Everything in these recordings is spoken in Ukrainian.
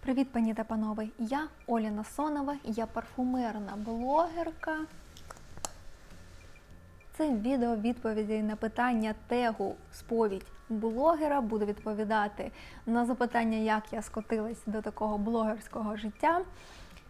Привіт, пані та панове! Я Оля Насонова, я парфумерна блогерка. Це відео відповіді на питання тегу сповідь блогера. Буду відповідати на запитання, як я скотилась до такого блогерського життя.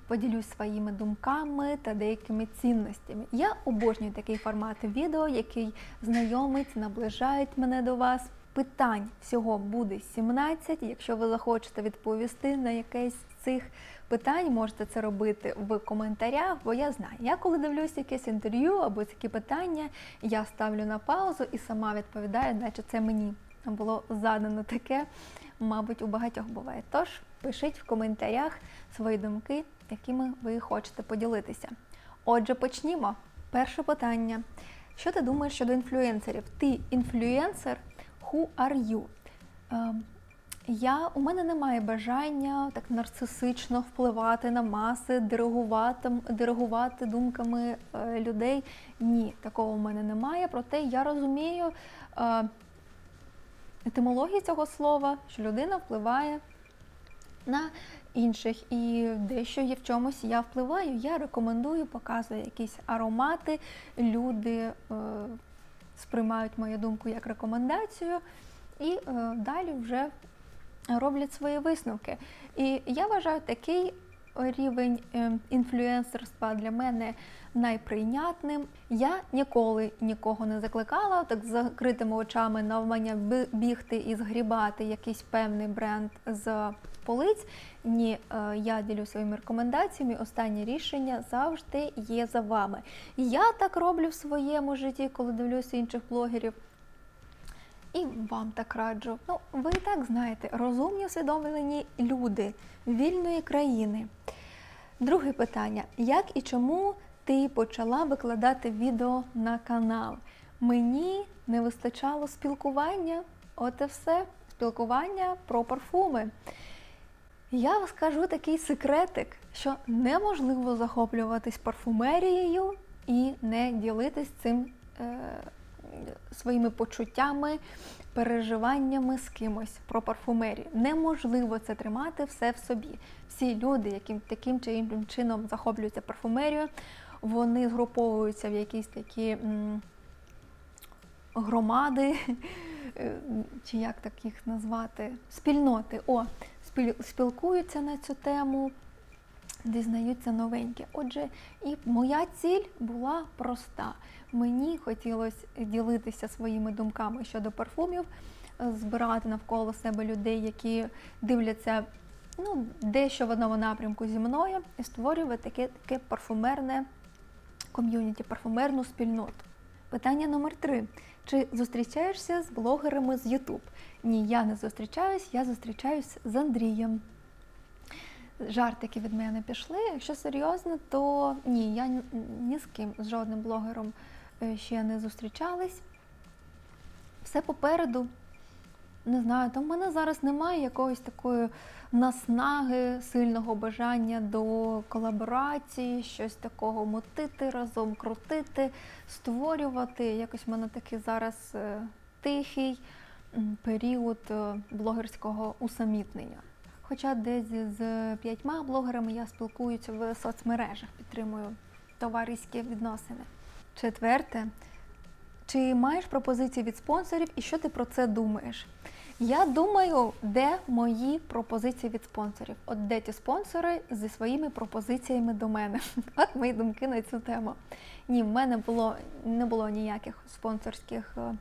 Поділюсь своїми думками та деякими цінностями. Я обожнюю такий формат відео, який знайомить, наближає мене до вас. Питань всього буде 17. Якщо ви захочете відповісти на якесь з цих питань, можете це робити в коментарях, бо я знаю, я коли дивлюся якесь інтерв'ю або такі питання, я ставлю на паузу і сама відповідаю, наче це мені було задано таке, мабуть, у багатьох буває. Тож пишіть в коментарях свої думки, якими ви хочете поділитися. Отже, почнімо. Перше питання. Що ти думаєш щодо інфлюенсерів? Ти інфлюенсер? Who are you? Ем, я, у мене немає бажання так нарцисично впливати на маси, диригувати, диригувати думками е, людей. Ні, такого в мене немає. Проте я розумію е, етимологію цього слова, що людина впливає на інших. І дещо є в чомусь я впливаю. Я рекомендую, показую якісь аромати. Люди е, сприймають мою думку як рекомендацію, і е, далі вже роблять свої висновки. І я вважаю, такий рівень е, інфлюенсерства для мене найприйнятним. Я ніколи нікого не закликала так з закритими очами навмання бігти і згрібати якийсь певний бренд з полиць. Ні, е, я ділю своїми рекомендаціями. Останнє рішення завжди є за вами. Я так роблю в своєму житті, коли дивлюся інших блогерів. І вам так раджу. Ну, ви і так знаєте, розумні, усвідомлені люди вільної країни. Друге питання: як і чому ти почала викладати відео на канал? Мені не вистачало спілкування, от і все. Спілкування про парфуми. Я вам скажу такий секретик, що неможливо захоплюватись парфумерією і не ділитись цим е, своїми почуттями, переживаннями з кимось про парфумерію. Неможливо це тримати все в собі. Всі люди, які таким чи іншим чином захоплюються парфумерією, вони згруповуються в якісь такі громади, е, чи як так їх назвати, спільноти. О, спілкуються на цю тему, дізнаються новеньке. Отже, і моя ціль була проста. Мені хотілося ділитися своїми думками щодо парфумів, е, збирати навколо себе людей, які дивляться ну, дещо в одному напрямку зі мною, і створювати таке, таке парфумерне ком'юніті, парфумерну спільноту. Питання номер три. Чи зустрічаєшся з блогерами з YouTube? Ні, я не зустрічаюсь, я зустрічаюсь з Андрієм. Жартики від мене пішли. Якщо серйозно, то ні, я ні, з ким, з жодним блогером е, ще не зустрічалась. Все попереду. Не знаю, там в мене зараз немає якоїсь такої наснаги, сильного бажання до колаборації, щось такого мотити разом, крутити, створювати. Якось в мене такий зараз е, тихий період е, блогерського усамітнення. Хоча десь з п'ятьма блогерами я спілкуюся в соцмережах, підтримую товариські відносини. Четверте, чи маєш пропозиції від спонсорів і що ти про це думаєш? Я думаю, де мої пропозиції від спонсорів? От де ті спонсори зі своїми пропозиціями до мене? От мої думки на цю тему. Ні, в мене було не було ніяких спонсорських е,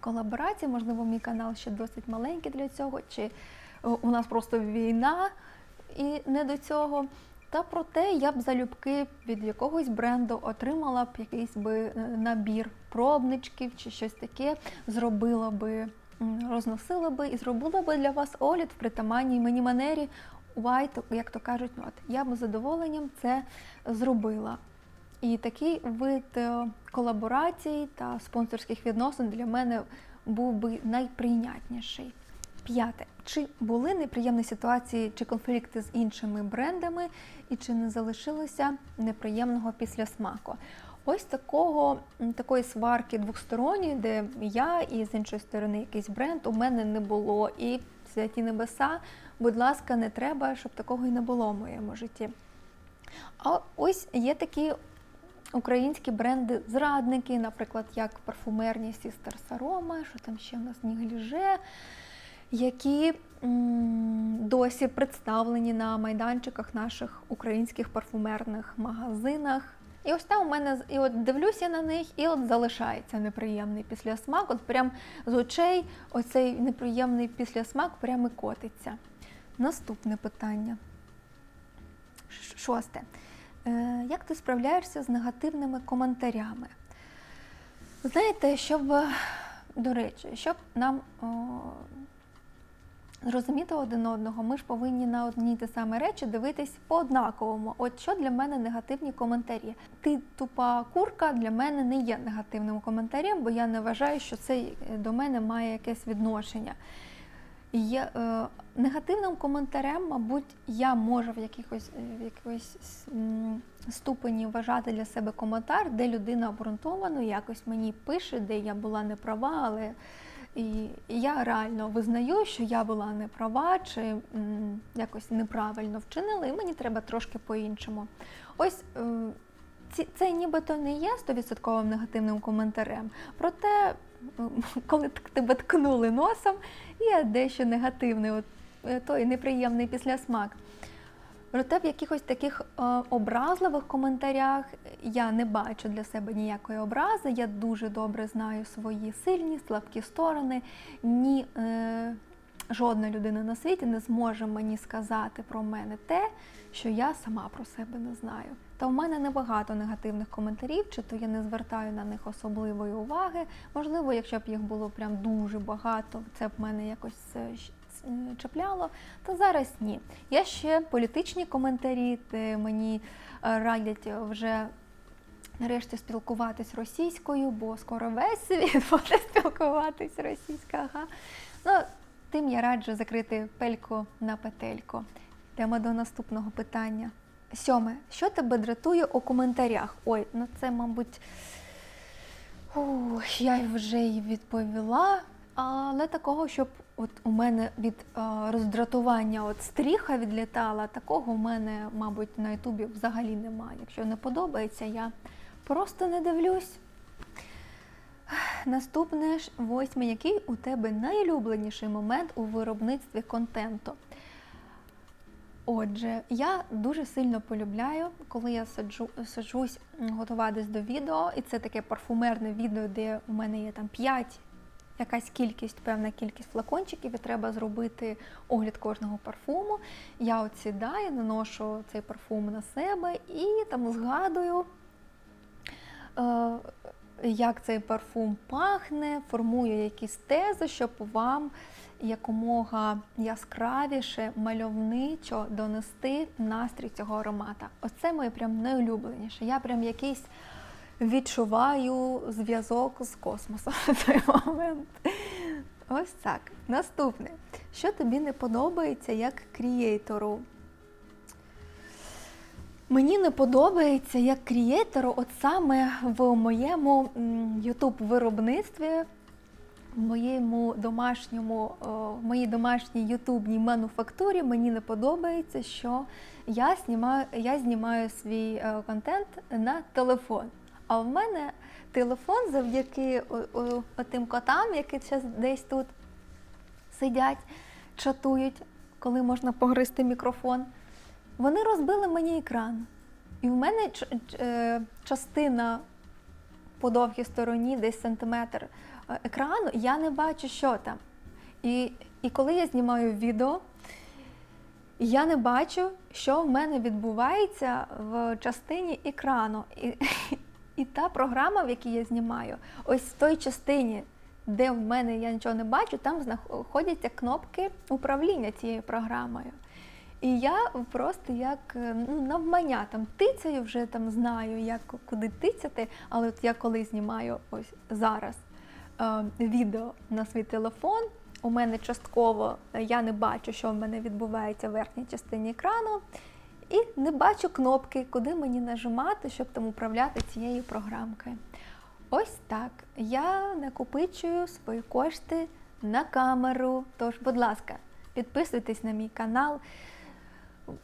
колаборацій. Можливо, мій канал ще досить маленький для цього, чи у нас просто війна і не до цього. Та проте я б залюбки від якогось бренду отримала б якийсь би е, набір пробничків чи щось таке, зробила би, розносила би і зробила би для вас огляд в притаманній мені манері. Why, як то кажуть, ну, от, я б з задоволенням це зробила. І такий вид е, колаборацій та спонсорських відносин для мене був би найприйнятніший. П'яте. Чи були неприємні ситуації чи конфлікти з іншими брендами, і чи не залишилося неприємного післясмаку? Ось такого такої сварки двосторонньої, де я і з іншої сторони якийсь бренд у мене не було. І святі небеса Будь ласка, не треба, щоб такого і не було в моєму житті. А ось є такі українські бренди зрадники, наприклад, як парфумерні Сістер Сарома, що там ще в нас Нігліже, які досі представлені на майданчиках наших українських парфумерних магазинах. І ось там у мене і от дивлюся на них, і от залишається неприємний післясмак. От прям з очей оцей неприємний післясмак прямо котиться. Наступне питання. Шосте. Е, Як ти справляєшся з негативними коментарями? Знаєте, щоб, до речі, щоб нам зрозуміти один одного, ми ж повинні на одні й ті самі речі дивитись по однаковому. От що для мене негативні коментарі. Ти тупа курка для мене не є негативним коментарем, бо я не вважаю, що це до мене має якесь відношення. Є е, негативним коментарем, мабуть, я можу в якихось е, в якихось ступені вважати для себе коментар, де людина обґрунтовано якось мені пише, де я була не права, але і я реально визнаю, що я була не права чи м, якось неправильно вчинила, і мені треба трошки по-іншому. Ось е, ці, це нібито не є стовідсотковим негативним коментарем, проте, коли тебе ткнули носом, є дещо негативний, от, е, той неприємний післясмак. Проте в якихось таких е, образливих коментарях я не бачу для себе ніякої образи. Я дуже добре знаю свої сильні, слабкі сторони. Ні, е, жодна людина на світі не зможе мені сказати про мене те, що я сама про себе не знаю. Та в мене небагато негативних коментарів, чи то я не звертаю на них особливої уваги. Можливо, якщо б їх було прям дуже багато, це б мене якось е, чіпляло. Та зараз ні. Є ще політичні коментарі, де мені е, радять вже нарешті спілкуватись російською, бо скоро весь світ буде спілкуватись російською. Ага. Ну, тим я раджу закрити пельку на петельку. Йдемо до наступного питання. Сьоме. Що тебе дратує у коментарях? Ой, ну це, мабуть, Ух, я вже й відповіла, але такого, щоб от у мене від е, роздратування от стріха відлітала, такого у мене, мабуть, на Ютубі взагалі немає. Якщо не подобається, я просто не дивлюсь. Наступне ж восьме. Який у тебе найулюбленіший момент у виробництві контенту? Отже, я дуже сильно полюбляю, коли я саджу, саджусь готуватись до відео, і це таке парфумерне відео, де у мене є там 5, якась кількість, певна кількість флакончиків, і треба зробити огляд кожного парфуму. Я от сідаю, наношу цей парфум на себе і там згадую, е, як цей парфум пахне, формую якісь тези, щоб вам якомога яскравіше, мальовничо донести настрій цього аромата. Оце моє прям найулюбленіше. Я прям якийсь відчуваю зв'язок з космосом в цей момент. Ось так. Наступне. Що тобі не подобається як крієйтору? Мені не подобається як крієтору, от саме в моєму youtube виробництві в моєму домашньому, в моїй домашній ютубній мануфактурі мені не подобається, що я знімаю, я знімаю свій е, контент на телефон. А в мене телефон завдяки о- котам, які десь тут сидять, чатують, коли можна погризти мікрофон. Вони розбили мені екран. І в мене е, частина по довгій стороні, десь сантиметр е, екрану, я не бачу, що там. І, і коли я знімаю відео, я не бачу, що в мене відбувається в частині екрану. І, і та програма, в якій я знімаю, ось в той частині, де в мене я нічого не бачу, там знаходяться кнопки управління цією програмою. І я просто як е, ну, навмання там тицяю, вже там знаю, як куди тицяти. Але от я коли знімаю ось зараз е, відео на свій телефон, у мене частково е, я не бачу, що в мене відбувається в верхній частині екрану, і не бачу кнопки, куди мені нажимати, щоб там управляти цією програмкою. Ось так. Я накопичую свої кошти на камеру. Тож, будь ласка, підписуйтесь на мій канал,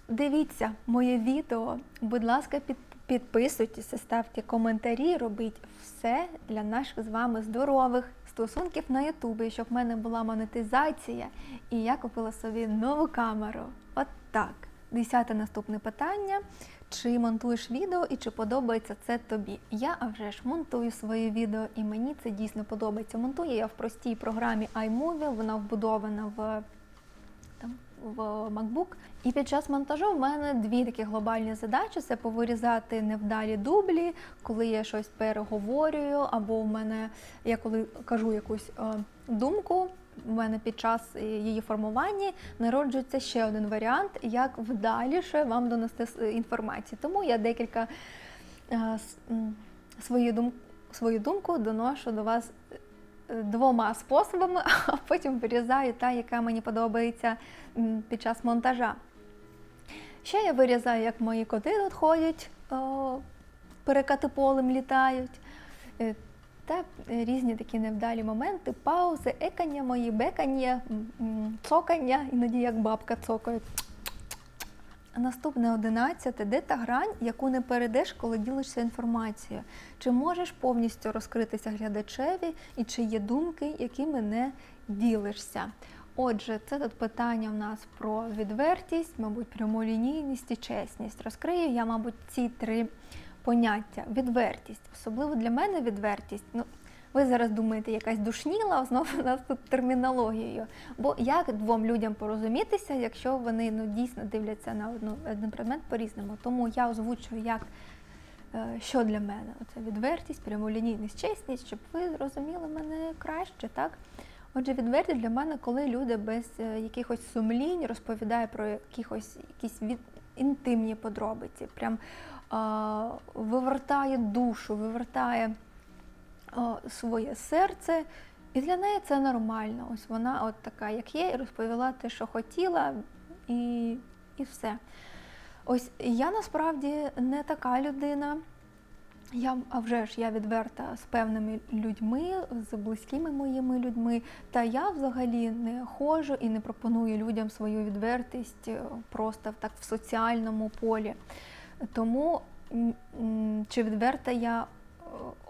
дивіться моє відео. Будь ласка, під, підписуйтесь, ставте коментарі, робіть все для наших з вами здорових стосунків на Ютубі, щоб в мене була монетизація і я купила собі нову камеру. От так. Десяте наступне питання. Чи монтуєш відео і чи подобається це тобі? Я а вже ж монтую свої відео, і мені це дійсно подобається. Монтую я в простій програмі iMovie, вона вбудована в, там, в MacBook. І під час монтажу в мене дві такі глобальні задачі: це повирізати невдалі дублі, коли я щось переговорюю, або в мене я коли кажу якусь е, думку. У мене під час е, її формування народжується ще один варіант, як вдаліше вам донести інформацію. Тому я декілька е, свою, дум, свою думку доношу до вас е, двома способами, а потім вирізаю та, яка мені подобається під час монтажа. Ще я вирізаю, як мої коти тут ходять, перекати полем літають. Е, Та різні такі невдалі моменти, паузи, екання мої, бекання, цокання, іноді як бабка цокає. Наступне одинадцяте, де та грань, яку не перейдеш, коли ділишся інформацією? Чи можеш повністю розкритися глядачеві, і чи є думки, якими не ділишся? Отже, це тут питання в нас про відвертість, мабуть, прямолінійність і чесність. Розкрию я, мабуть, ці три поняття. Відвертість. Особливо для мене відвертість. Ну, ви зараз думаєте, якась душніла, знову нас тут термінологією. Бо як двом людям порозумітися, якщо вони ну, дійсно дивляться на одну, один предмет по-різному? Тому я озвучую, як, е, що для мене. Оце відвертість, прямолінійність, чесність, щоб ви зрозуміли мене краще, так? Отже, відвертість для мене, коли люди без е, якихось сумлінь розповідають про якихось якісь від, інтимні подробиці, прям вивертає душу, вивертає своє серце. І для неї це нормально. Ось вона от така, як є, і розповіла те, що хотіла, і, і все. Ось я насправді не така людина. Я а вже ж я відверта з певними людьми, з близькими моїми людьми. Та я взагалі не ходжу і не пропоную людям свою відвертість е, просто так в соціальному полі. Тому чи відверта я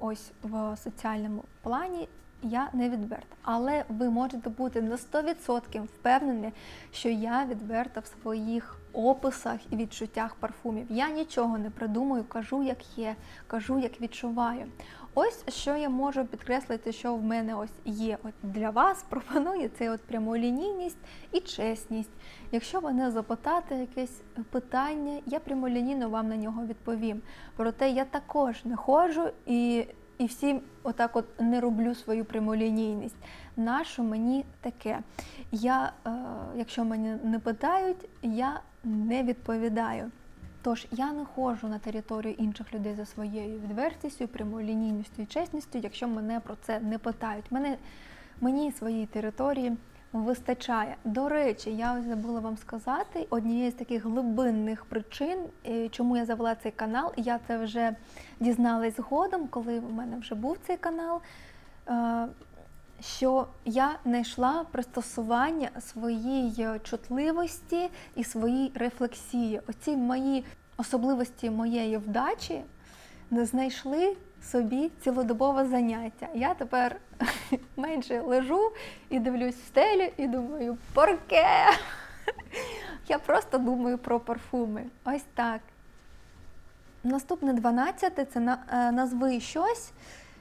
ось в соціальному плані, я не відверта. Але ви можете бути на 100% впевнені, що я відверта в своїх описах і відчуттях парфумів. Я нічого не придумую, кажу, як є, кажу, як відчуваю. Ось що я можу підкреслити, що в мене ось є от для вас, пропоную це от прямолінійність і чесність. Якщо мене запитати якесь питання, я прямолінійно вам на нього відповім. Проте я також не ходжу і, і всім отак от не роблю свою прямолінійність. Нащо мені таке? Я, е, якщо мене не питають, я не відповідаю. Тож я не ходжу на територію інших людей за своєю відвертістю, прямолінійністю і чесністю, якщо мене про це не питають. Мене, мені своїй території вистачає. До речі, я ось забула вам сказати, однією з таких глибинних причин, е, чому я завела цей канал, я це вже дізналась згодом, коли в мене вже був цей канал. Е, Що я знайшла пристосування своїй чутливості і своїй рефлексії. Оці мої особливості моєї вдачі не знайшли собі цілодобове заняття. Я тепер менше лежу і дивлюсь в стелю і думаю, порке? Я просто думаю про парфуми. Ось так. Наступне 12 це е, назви щось,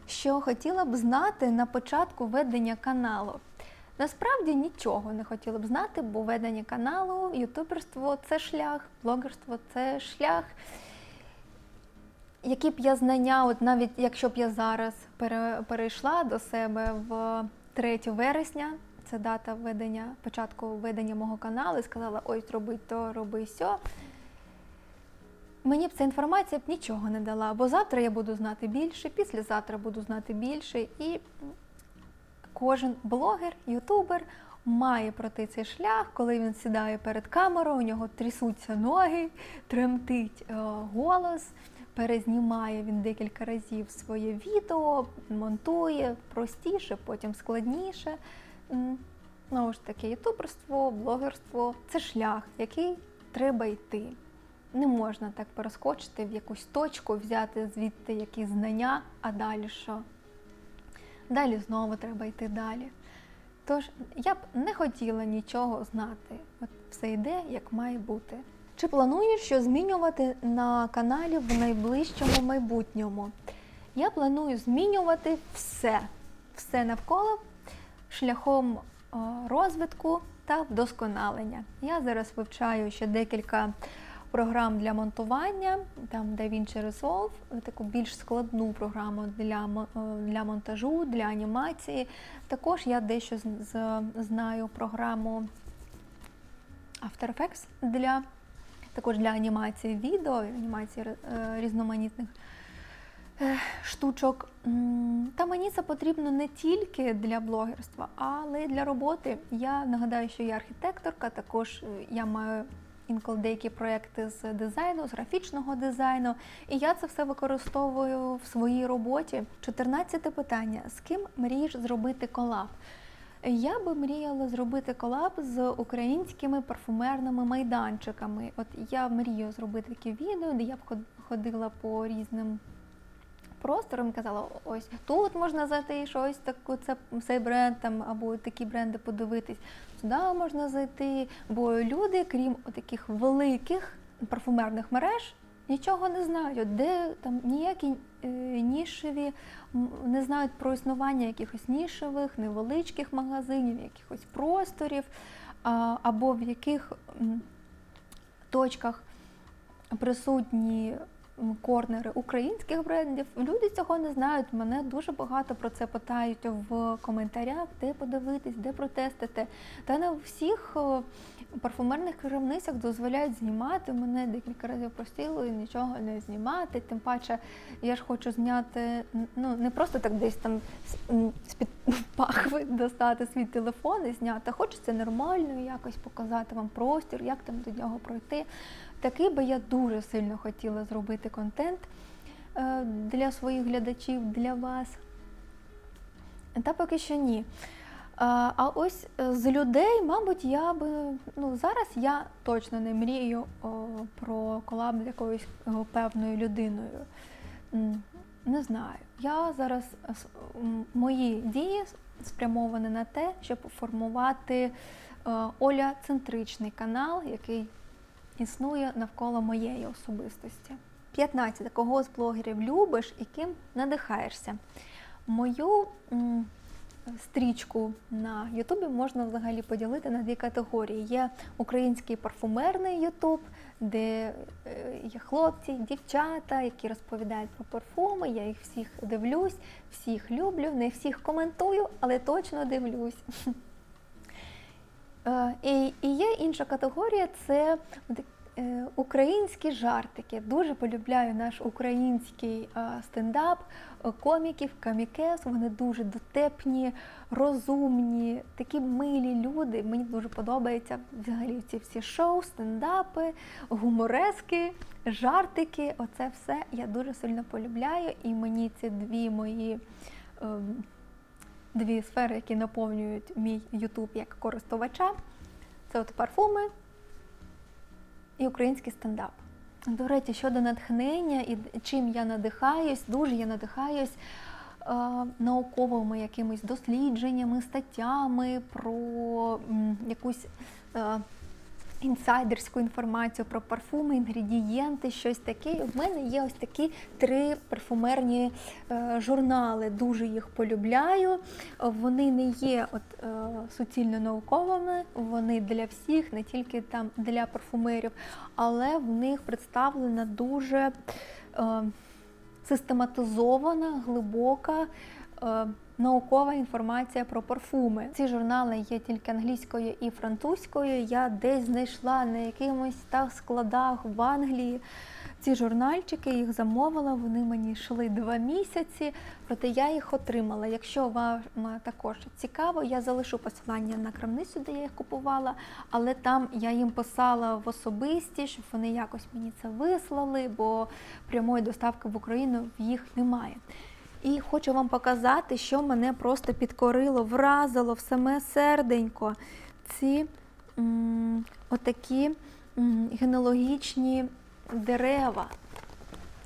що хотіла б знати на початку ведення каналу. Насправді нічого не хотіла б знати, бо ведення каналу, ютуберство це шлях, блогерство це шлях. Які б я знання, от навіть якщо б я зараз перейшла до себе в 3 вересня, це дата ведення, початку ведення мого каналу, і сказала, ой, роби то, роби сьо. Мені б ця інформація б нічого не дала, бо завтра я буду знати більше, післязавтра буду знати більше, і кожен блогер, ютубер має пройти цей шлях, коли він сідає перед камерою, у нього трясуться ноги, тремтить е, голос, перезнімає він декілька разів своє відео, монтує простіше, потім складніше. Знову ж таки, ютуберство, блогерство це шлях, який треба йти. Не можна так перескочити в якусь точку, взяти звідти якісь знання, а далі що? Далі знову треба йти далі. Тож я б не хотіла нічого знати. От все йде, як має бути. Чи плануєш що змінювати на каналі в найближчому майбутньому? Я планую змінювати все, все навколо шляхом е, розвитку та вдосконалення. Я зараз вивчаю ще декілька програм для монтування, там DaVinci Resolve, таку більш складну програму для, е, для монтажу, для анімації. Також я дещо з- знаю програму After Effects для також для анімації відео, анімації е, різноманітних е, штучок. Та мені це потрібно не тільки для блогерства, але й для роботи. Я нагадаю, що я архітекторка, також я маю інколи деякі проекти з дизайну, з графічного дизайну, і я це все використовую в своїй роботі. 14 питання: з ким мрієш зробити колаб? Я би мріяла зробити колаб з українськими парфумерними майданчиками. От я мрію зробити такі відео, де я б ходила по різним просторам і казала, ось тут можна зайти щось таку, це цей бренд там або такі бренди подивитись. Сюди можна зайти. Бо люди, крім таких великих парфумерних мереж, нічого не знають, де там ніякі е, нішеві не знають про існування якихось нішевих, невеличких магазинів, якихось просторів, а, або в яких м, точках присутні корнери українських брендів. Люди цього не знають. Мене дуже багато про це питають в коментарях, де подивитись, де протестити. Та не всіх е, парфумерних крамницях дозволяють знімати. Мене декілька разів просили нічого не знімати. Тим паче, я ж хочу зняти ну не просто так десь там з- м, з-під пахви достати свій телефон і зняти. Хочеться нормально якось показати вам простір, як там до нього пройти. Такий би я дуже сильно хотіла зробити контент е, для своїх глядачів, для вас. Та поки що ні. А ось е, з людей, мабуть, я би ну зараз я точно не мрію про колаб з якоюсь певною людиною. Не знаю. Я зараз е, мої дії спрямовані на те, щоб формувати Оля-центричний канал, який існує навколо моєї особистості. 15. Кого з блогерів любиш і ким надихаєшся? Мою м, стрічку на Ютубі можна взагалі поділити на дві категорії. Є український парфумерний Ютуб, де е, є хлопці, дівчата, які розповідають про парфуми. Я їх всіх дивлюсь, всіх люблю, не всіх коментую, але точно дивлюсь. Е, І, і є інша категорія це е, українські жартики. Дуже полюбляю наш український е, стендап, коміків, камікес. Вони дуже дотепні, розумні, такі милі люди. Мені дуже подобаються взагалі ці всі шоу, стендапи, гуморески, жартики. Оце все я дуже сильно полюбляю, і мені ці дві мої. Дві сфери, які наповнюють мій Ютуб як користувача. Це от парфуми і український стендап. До речі, щодо натхнення і чим я надихаюсь, дуже я надихаюсь е, науковими якимись дослідженнями, статтями про м, якусь е, інсайдерську інформацію про парфуми, інгредієнти, щось таке. В мене є ось такі три парфумерні е, журнали. Дуже їх полюбляю. Вони не є от, е, суцільно науковими, вони для всіх, не тільки там для парфумерів, але в них представлена дуже е, систематизована, глибока. Е, Наукова інформація про парфуми. Ці журнали є тільки англійською і французькою. Я десь знайшла на якимось так складах в Англії ці журнальчики, їх замовила. Вони мені йшли два місяці, проте я їх отримала. Якщо вам також цікаво, я залишу посилання на крамницю, де я їх купувала, але там я їм писала в особисті, щоб вони якось мені це вислали, бо прямої доставки в Україну їх немає. І хочу вам показати, що мене просто підкорило, вразило в саме серденько. Ці м, отакі м, генеалогічні дерева,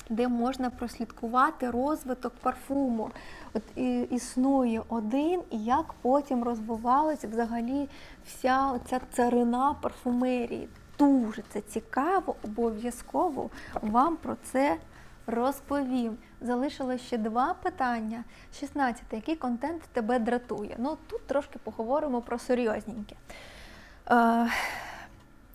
де можна прослідкувати розвиток парфуму. От і, існує один, і як потім розвивалася взагалі вся оця царина парфумерії. Дуже це цікаво, обов'язково вам про це розповім. Залишилось ще два питання. 16. Який контент тебе дратує? Ну тут трошки поговоримо про серйозненьке. Е,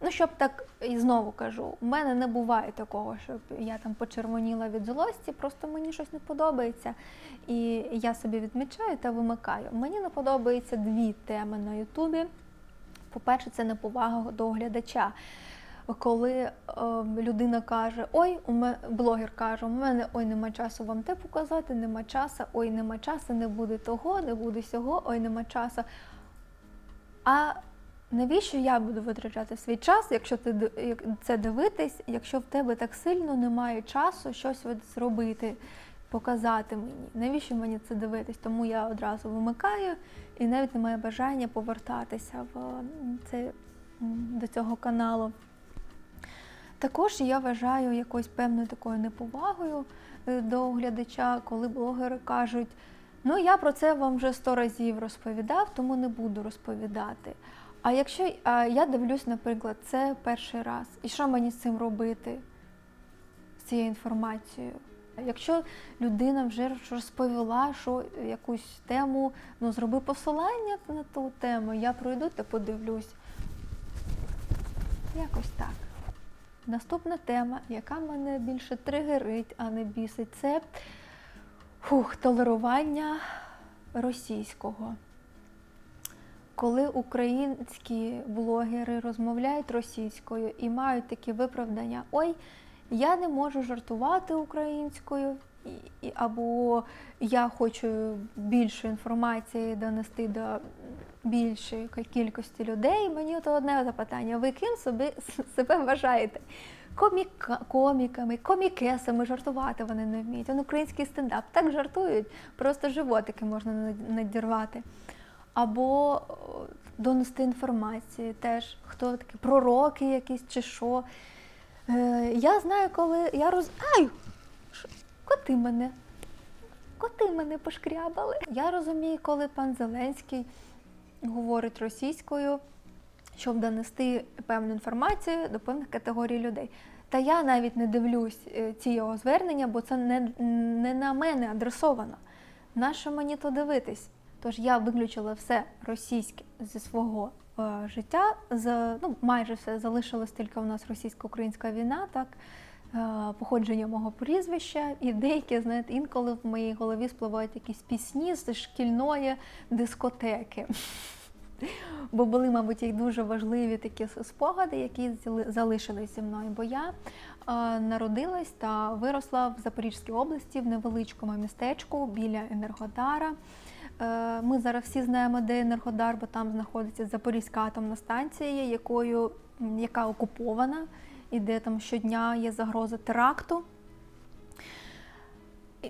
ну, щоб так і знову кажу, у мене не буває такого, щоб я там почервоніла від злості, просто мені щось не подобається. І я собі відмічаю та вимикаю. Мені не подобаються дві теми на Ютубі. По-перше, це неповага до глядача. Коли е, людина каже, ой, у мене блогер каже, у мене ой, нема часу вам те показати, нема часу, ой, нема часу, не буде того, не буде сього, ой, нема часу. А навіщо я буду витрачати свій час, якщо ти це дивитись, якщо в тебе так сильно немає часу щось зробити, показати мені? Навіщо мені це дивитись? Тому я одразу вимикаю і навіть немає бажання повертатися в це, до цього каналу. Також я вважаю якоюсь певною такою неповагою е, до глядача, коли блогери кажуть, ну я про це вам вже сто разів розповідав, тому не буду розповідати. А якщо а я дивлюсь, наприклад, це перший раз, і що мені з цим робити, з цією інформацією? Якщо людина вже розповіла, що якусь тему, ну зроби посилання на ту тему, я пройду та подивлюсь. Якось так. Наступна тема, яка мене більше тригерить, а не бісить, це фух, толерування російського. Коли українські блогери розмовляють російською і мають такі виправдання, ой, я не можу жартувати українською, або я хочу більше інформації донести до більшої кількості людей. Мені то одне запитання: ви ким собі себе вважаєте? Коміка, коміками, комікесами жартувати вони не вміють. Он український стендап так жартують, просто животики можна надірвати. Або донести інформації теж, хто такі пророки якісь чи що. Е, я знаю, коли я роз. Ай! Коти мене. Коти мене пошкрябали. Я розумію, коли пан Зеленський говорить російською, щоб донести певну інформацію до певних категорій людей. Та я навіть не дивлюсь е, ці його звернення, бо це не, не на мене адресовано. Нащо мені то дивитись? Тож я виключила все російське зі свого е, життя. З, ну, майже все залишилось тільки у нас російсько-українська війна, так, походження мого прізвища, і деякі, знаєте, інколи в моїй голові спливають якісь пісні з шкільної дискотеки. Бо були, мабуть, і дуже важливі такі спогади, які зали- залишились зі мною. Бо я е, народилась та виросла в Запорізькій області в невеличкому містечку біля Енергодара. Е, Ми зараз всі знаємо, де Енергодар, бо там знаходиться Запорізька атомна станція, якою, яка окупована, і де там щодня є загроза теракту.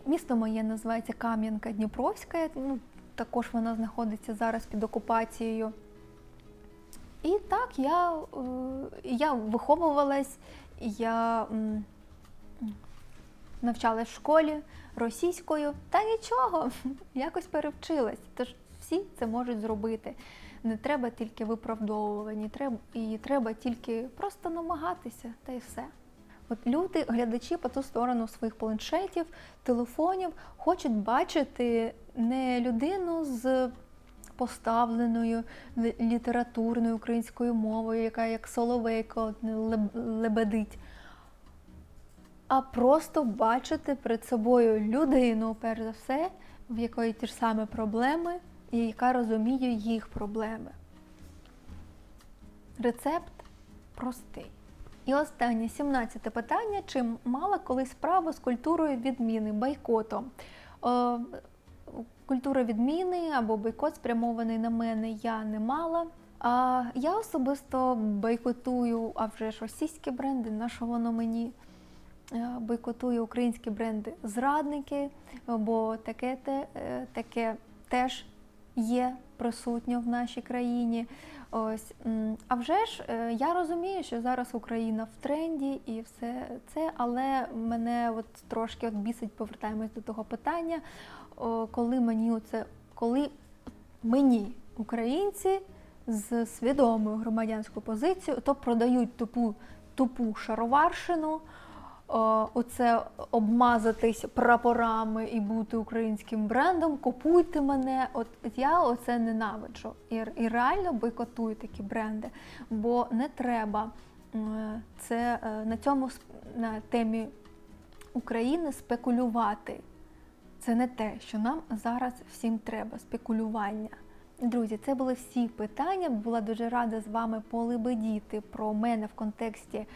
Місто моє називається Кам'янка Дніпровська. Ну, також вона знаходиться зараз під окупацією. І так я, е, я виховувалась, я навчалась в школі російською, та нічого, якось перевчилась. Тож всі це можуть зробити. Не треба тільки виправдовування, і треба тільки просто намагатися, та й все. От люди, глядачі по ту сторону своїх планшетів, телефонів хочуть бачити не людину з поставленою літературною українською мовою, яка як соловейко лебедить, а просто бачити перед собою людину, перш за все, в якої ті ж самі проблеми, і яка розуміє їх проблеми. Рецепт простий. І останнє 17 питання: чи мала колись справу з культурою відміни, бойкотом? Е, культура відміни або бойкот спрямований на мене я не мала. А я особисто бойкотую, а вже ж російські бренди, на що воно мені? е, бойкотує українські бренди зрадники, бо таке, те, е, таке теж є присутньо в нашій країні. Ось, а вже ж е, я розумію, що зараз Україна в тренді і все це, але мене от трошки от бісить, повертаємось до того питання, коли мені оце, коли мені, українці, з свідомою громадянською позицією, то продають тупу, тупу шароварщину, о, оце обмазатись прапорами і бути українським брендом, купуйте мене. От я оце ненавиджу. І, і реально бойкотую такі бренди, бо не треба е, це е, на цьому на темі України спекулювати. Це не те, що нам зараз всім треба спекулювання. Друзі, це були всі питання. Була дуже рада з вами полебедіти про мене в контексті е,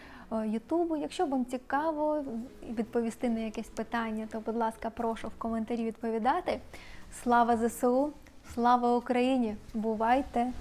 Ютубу. Якщо вам цікаво відповісти на якесь питання, то, будь ласка, прошу в коментарі відповідати. Слава ЗСУ! Слава Україні! Бувайте!